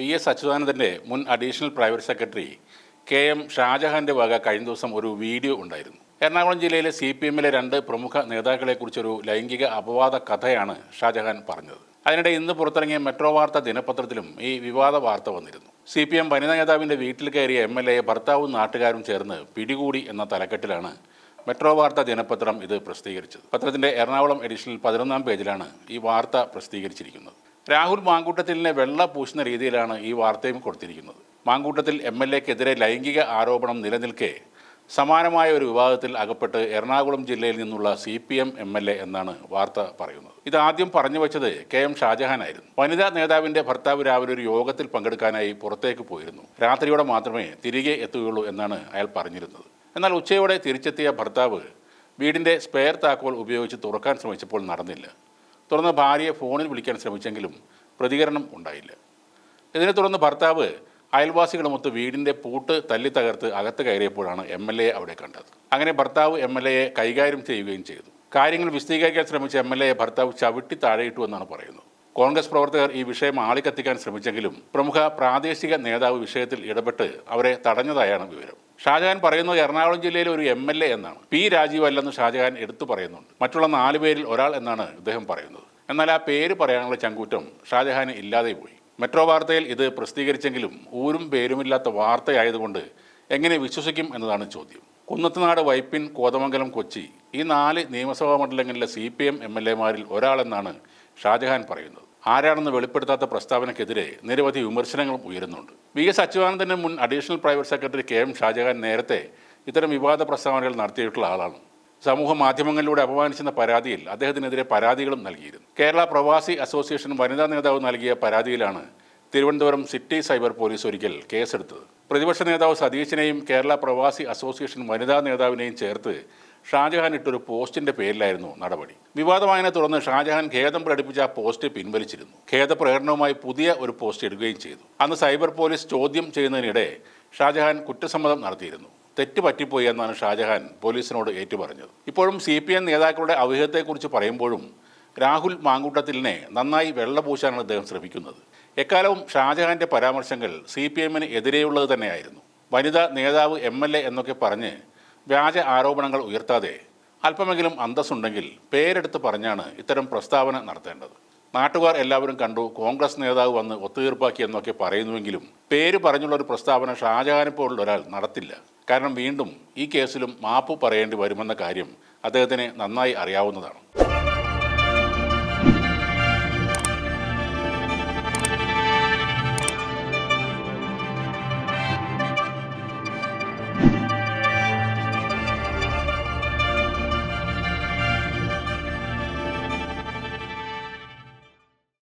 V S അച്യുതാനന്ദന്റെ മുൻ additional private secretary K M ഷാജഹാന്റെ വക കഴിഞ്ഞ ദിവസം ഒരു വീഡിയോ ഉണ്ടായിരുന്നു. എറണാകുളം ജില്ലയിലെ സി പി എമ്മിലെ രണ്ട് പ്രമുഖ നേതാക്കളെക്കുറിച്ചൊരു ലൈംഗിക അപവാദ കഥയാണ് ഷാജഹാൻ പറഞ്ഞത്. അതിനിടെ ഇന്ന് പുറത്തിറങ്ങിയ മെട്രോ വാർത്ത ദിനപത്രത്തിലും ഈ വിവാദ വാർത്ത വന്നിരുന്നു. സി പി എം വനിതാ നേതാവിന്റെ വീട്ടിൽ കയറിയ എം എൽ എയെ ഭർത്താവും നാട്ടുകാരും ചേർന്ന് പിടികൂടി എന്ന തലക്കെട്ടിലാണ് മെട്രോ വാർത്ത ദിനപത്രം ഇത് പ്രസിദ്ധീകരിച്ചത്. പത്രത്തിന്റെ എറണാകുളം എഡിഷനിൽ പതിനൊന്നാം പേജിലാണ് ഈ വാർത്ത പ്രസിദ്ധീകരിച്ചിരിക്കുന്നത്. രാഹുൽ മാങ്കൂട്ടത്തിലിനെ വെള്ള പൂശുന്ന രീതിയിലാണ് ഈ വാർത്തയും കൊടുത്തിരിക്കുന്നത്. മാങ്കൂട്ടത്തിൽ എം എൽ എക്കെതിരെ ലൈംഗിക ആരോപണം നിലനിൽക്കെ സമാനമായ ഒരു വിവാദത്തിൽ അകപ്പെട്ട് എറണാകുളം ജില്ലയിൽ നിന്നുള്ള C P M M L A എന്നാണ് വാർത്ത പറയുന്നത്. ഇത് ആദ്യം പറഞ്ഞു വെച്ചത് കെ എം ഷാജഹാനായിരുന്നു. വനിതാ നേതാവിന്റെ ഭർത്താവ് രാവിലെ ഒരു യോഗത്തിൽ പങ്കെടുക്കാനായി പുറത്തേക്ക് പോയിരുന്നു. രാത്രിയോടെ മാത്രമേ തിരികെ എത്തുകയുള്ളൂ എന്നാണ് അയാൾ പറഞ്ഞിരുന്നത്. എന്നാൽ ഉച്ചയോടെ തിരിച്ചെത്തിയ ഭർത്താവ് വീടിന്റെ സ്പെയർ താക്കോൽ ഉപയോഗിച്ച് തുറക്കാൻ ശ്രമിച്ചപ്പോൾ നടന്നില്ല. തുടർന്ന് ഭാര്യയെ ഫോണിൽ വിളിക്കാൻ ശ്രമിച്ചെങ്കിലും പ്രതികരണം ഉണ്ടായില്ല. ഇതിനെ തുടർന്ന് ഭർത്താവ് അയൽവാസികളുമൊത്ത് വീടിന്റെ പൂട്ട് തല്ലി തകർത്ത് അകത്ത് കയറിയപ്പോഴാണ് എം എൽ എ അവിടെ കണ്ടത്. അങ്ങനെ ഭർത്താവ് എം എൽ എയെ കൈകാര്യം ചെയ്യുകയും ചെയ്തു. കാര്യങ്ങൾ വിശദീകരിക്കാൻ ശ്രമിച്ച എം എൽ എയെ ഭർത്താവ് ചവിട്ടി താഴെയിട്ടു എന്നാണ് പറയുന്നത്. കോൺഗ്രസ് പ്രവർത്തകർ ഈ വിഷയം ആളിക്കത്തിക്കാൻ ശ്രമിച്ചെങ്കിലും പ്രമുഖ പ്രാദേശിക നേതാവ് വിഷയത്തിൽ ഇടപെട്ട് അവരെ തടഞ്ഞതായാണ് വിവരം. ഷാജഹാൻ പറയുന്നത് എറണാകുളം ജില്ലയിലെ ഒരു എം എൽ എ എന്നാണ്. പി രാജീവ് അല്ലെന്ന് ഷാജഹാൻ എടുത്തു പറയുന്നുണ്ട്. മറ്റുള്ള നാല് പേരിൽ ഒരാൾ എന്നാണ് ഇദ്ദേഹം പറയുന്നത്. എന്നാൽ ആ പേര് പറയാനുള്ള ചങ്കൂറ്റം ഷാജഹാന് ഇല്ലാതെ പോയി. മെട്രോ വാർത്തയിൽ ഇത് പ്രസിദ്ധീകരിച്ചെങ്കിലും ഊരും പേരുമില്ലാത്ത വാർത്തയായതുകൊണ്ട് എങ്ങനെ വിശ്വസിക്കും എന്നതാണ് ചോദ്യം. കുന്നത്തുനാട് വൈപ്പിൻ കോതമംഗലം കൊച്ചി ഈ നാല് നിയമസഭാ മണ്ഡലങ്ങളിലെ C P M M L എമാരിൽ ഒരാളെന്നാണ് ഷാജഹാൻ പറയുന്നത് ആരാണെന്ന് വെളിപ്പെടുത്താത്ത പ്രസ്താവനയ്ക്കെതിരെ നിരവധി വിമർശനങ്ങളും ഉയരുന്നുണ്ട്. വി. എസ്. അച്യുതാനന്ദന്റെ മുൻ additional private secretary K. M. Shajahan നേരത്തെ ഇത്തരം വിവാദ പ്രസ്താവനകൾ നടത്തിയിട്ടുള്ള ആളാണ്. സമൂഹ മാധ്യമങ്ങളിലൂടെ അപമാനിച്ചെന്ന പരാതിയിൽ അദ്ദേഹത്തിനെതിരെ പരാതികളും നൽകിയിരുന്നു. കേരള പ്രവാസി അസോസിയേഷൻ വനിതാ നേതാവ് നൽകിയ പരാതിയിലാണ് തിരുവനന്തപുരം സിറ്റി സൈബർ പോലീസ് ഒരിക്കൽ കേസെടുത്തത്. പ്രതിപക്ഷ നേതാവ് സതീശിനെയും കേരള പ്രവാസി അസോസിയേഷൻ വനിതാ നേതാവിനെയും ചേർത്ത് ഷാജഹാൻ ഇട്ടൊരു പോസ്റ്റിന്റെ പേരിലായിരുന്നു നടപടി. വിവാദമായതിനെ തുടർന്ന് ഷാജഹാൻ ഖേദം പ്രകടിപ്പിച്ച ആ പോസ്റ്റ് പിൻവലിച്ചിരുന്നു. ഖേദപ്രകടനവുമായി പുതിയ ഒരു പോസ്റ്റ് ഇടുകയും ചെയ്തു. അന്ന് സൈബർ പോലീസ് ചോദ്യം ചെയ്യുന്നതിനിടെ ഷാജഹാൻ കുറ്റസമ്മതം നടത്തിയിരുന്നു. തെറ്റ് പറ്റിപ്പോയി എന്നാണ് ഷാജഹാൻ പോലീസിനോട് ഏറ്റുപറഞ്ഞത്. ഇപ്പോഴും സി പി എം നേതാക്കളുടെ അവിഹിതത്തെക്കുറിച്ച് പറയുമ്പോഴും രാഹുൽ മാങ്കൂട്ടത്തിലിനെ നന്നായി വെള്ളപൂശാനാണ് അദ്ദേഹം ശ്രമിക്കുന്നത്. എക്കാലവും ഷാജഹാന്റെ പരാമർശങ്ങൾ സി പി എമ്മിന് എതിരെയുള്ളത് തന്നെയായിരുന്നു. വനിതാ നേതാവ് എം എൽ എ എന്നൊക്കെ പറഞ്ഞ് വ്യാജ ആരോപണങ്ങൾ ഉയർത്താതെ അല്പമെങ്കിലും അന്തസ്സുണ്ടെങ്കിൽ പേരെടുത്ത് പറഞ്ഞാണ് ഇത്തരം പ്രസ്താവന നടത്തേണ്ടത്. നാട്ടുകാർ എല്ലാവരും കണ്ടു കോൺഗ്രസ് നേതാവ് വന്ന് ഒത്തുതീർപ്പാക്കി എന്നൊക്കെ പറയുന്നുവെങ്കിലും പേര് പറഞ്ഞുള്ള ഒരു പ്രസ്താവന ഷാജഹാനെ പോലുള്ള ഒരാൾ നടത്തില്ല. കാരണം വീണ്ടും ഈ കേസിലും മാപ്പ് പറയേണ്ടി വരുമെന്ന കാര്യം അദ്ദേഹത്തിന് നന്നായി അറിയാവുന്നതാണ്.